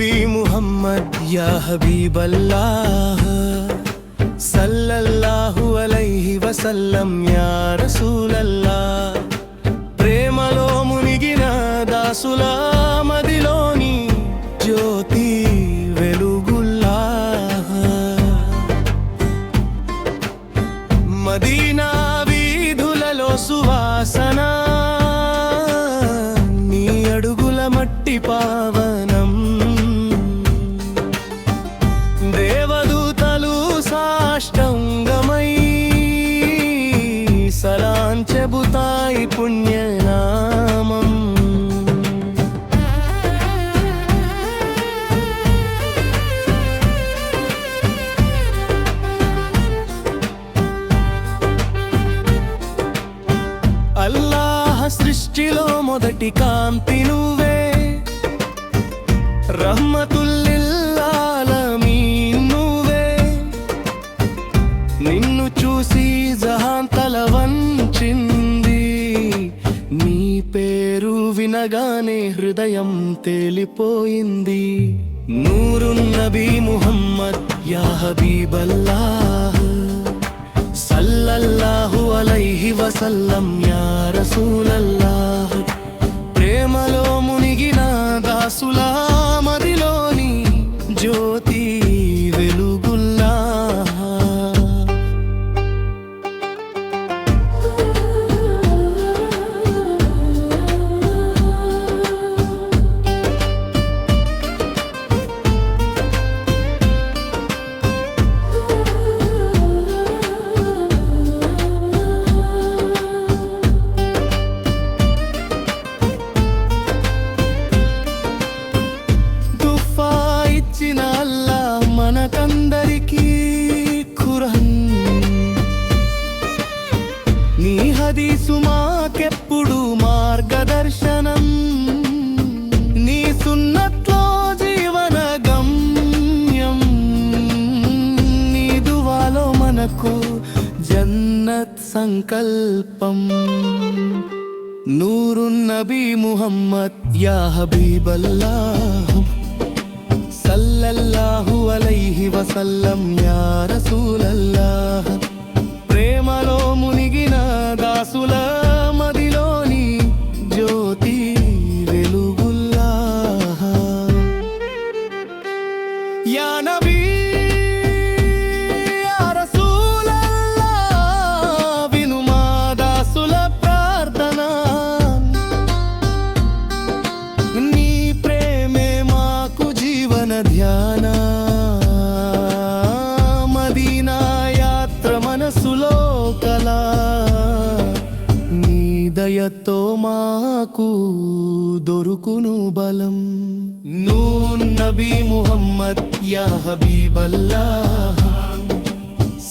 Nabi Muhammad yeah హబీబల్లాహ్ సల్లల్లాహు అలైహి వసల్లం యా రసూలల్లా ప్రేమలో మునిగిన దాసులా సాష్టంగమై సలాం చెబుతాయి పుణ్యనామం. అల్లాహ సృష్టిలో మొదటి కాంతి నువ్వే. రహ్మతుల్లిల్ వినగానే హృదయం తేలిపోయింది. నూరు నబీ ముహమ్మద్ యా హబీబల్లాహ్. సల్లల్లాహు అలైహి వసల్లం యా రసూలల్లాహ్. ప్రేమలో మునిగిన సంకల్పం. నూరు నబీ ముహమ్మద్ యా హబీబల్లాహ్. సల్లల్లాహు అలైహి వసల్లం యా రసూలల్లాహ్. ప్రేమలో మునిగిన దాసులా దయతో మాకు దొరుకును బలం. నూ నబీ ముహమ్మద్ యా హబీబల్లాహ్.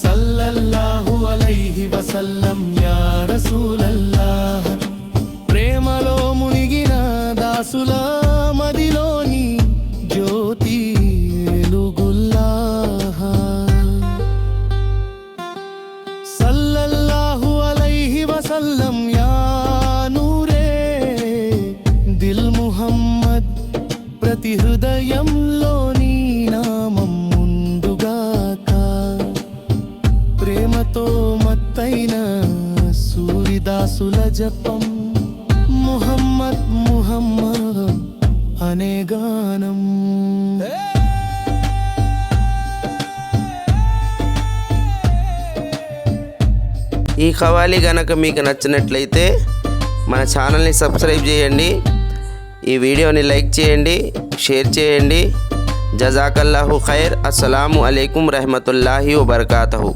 సల్లల్లాహు అలైహి వసల్లం యా రసూలల్లాహ్. ప్రేమలో మునిగిన దాసులా హృదయంలో నీ నామం ముందుగాక. ప్రేమతో మత్తైన సూరిదాసుల జపం. ముహమ్మద్ ముహమ్మద్ అనే గానం. ఈ ఖవాలి గనక మీకు నచ్చినట్లయితే మన ఛానల్ని సబ్స్క్రైబ్ చేయండి. ఈ వీడియోని లైక్ చేయండి షేర్ చేయండి. జజాకల్లాహు ఖైర్. అస్సలాము అలైకుం రహమతుల్లాహి వబర్కాతహు.